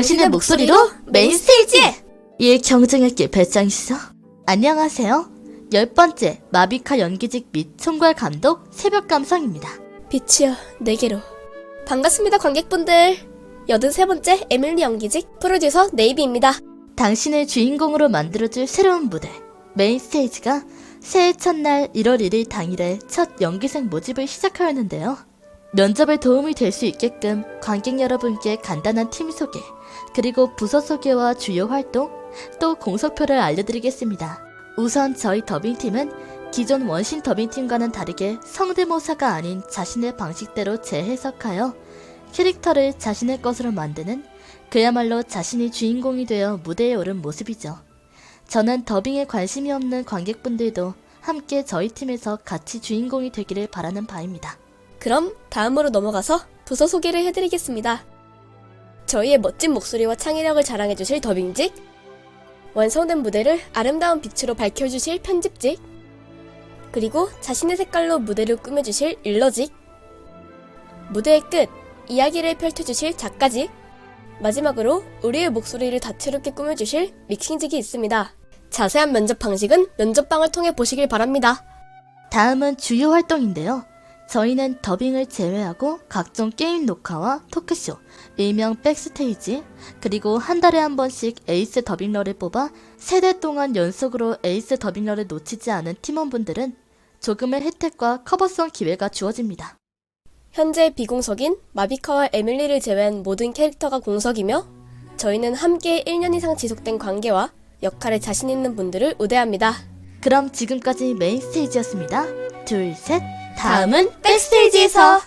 당신의 목소리로 메인 스테이지에! 이 경쟁했기 배짱 있어. 안녕하세요. 열 번째 마비카 연기직 및 총괄 감독 새벽 감성입니다. 빛이여 내게로 반갑습니다 관객분들 83번째 에밀리 연기직 프로듀서 네이비입니다 당신을 주인공으로 만들어줄 새로운 무대 메인 스테이지가 새해 첫날 1월 1일 당일에 첫 연기생 모집을 시작하였는데요. 면접에 도움이 될 수 있게끔 관객 여러분께 간단한 팀 소개, 그리고 부서 소개와 주요 활동, 또 공소표를 알려드리겠습니다. 우선 저희 더빙팀은 기존 원신 더빙팀과는 다르게 성대모사가 아닌 자신의 방식대로 재해석하여 캐릭터를 자신의 것으로 만드는 그야말로 자신이 주인공이 되어 무대에 오른 모습이죠. 저는 더빙에 관심이 없는 관객분들도 함께 저희 팀에서 같이 주인공이 되기를 바라는 바입니다. 그럼 다음으로 넘어가서 부서 소개를 해드리겠습니다 저희의 멋진 목소리와 창의력을 자랑해주실 더빙직 완성된 무대를 아름다운 빛으로 밝혀주실 편집직 그리고 자신의 색깔로 무대를 꾸며주실 일러직 무대의 끝 이야기를 펼쳐주실 작가직 마지막으로 우리의 목소리를 다채롭게 꾸며주실 믹싱직이 있습니다 자세한 면접 방식은 면접방을 통해 보시길 바랍니다. 다음은 주요 활동인데요. 저희는 더빙을 제외하고 각종 게임 녹화와 토크쇼, 일명 백스테이지, 그리고 한 달에 한 번씩 에이스 더빙러를 뽑아 세달 동안 연속으로 에이스 더빙러를 놓치지 않은 팀원분들은 조금의 혜택과 커버송 기회가 주어집니다. 현재 비공석인 마비카와 에밀리를 제외한 모든 캐릭터가 공석이며 저희는 함께 1년 이상 지속된 관계와 역할에 자신 있는 분들을 우대합니다. 그럼 지금까지 메인 스테이지였습니다. 둘, 셋. 다음은 백스테이지에서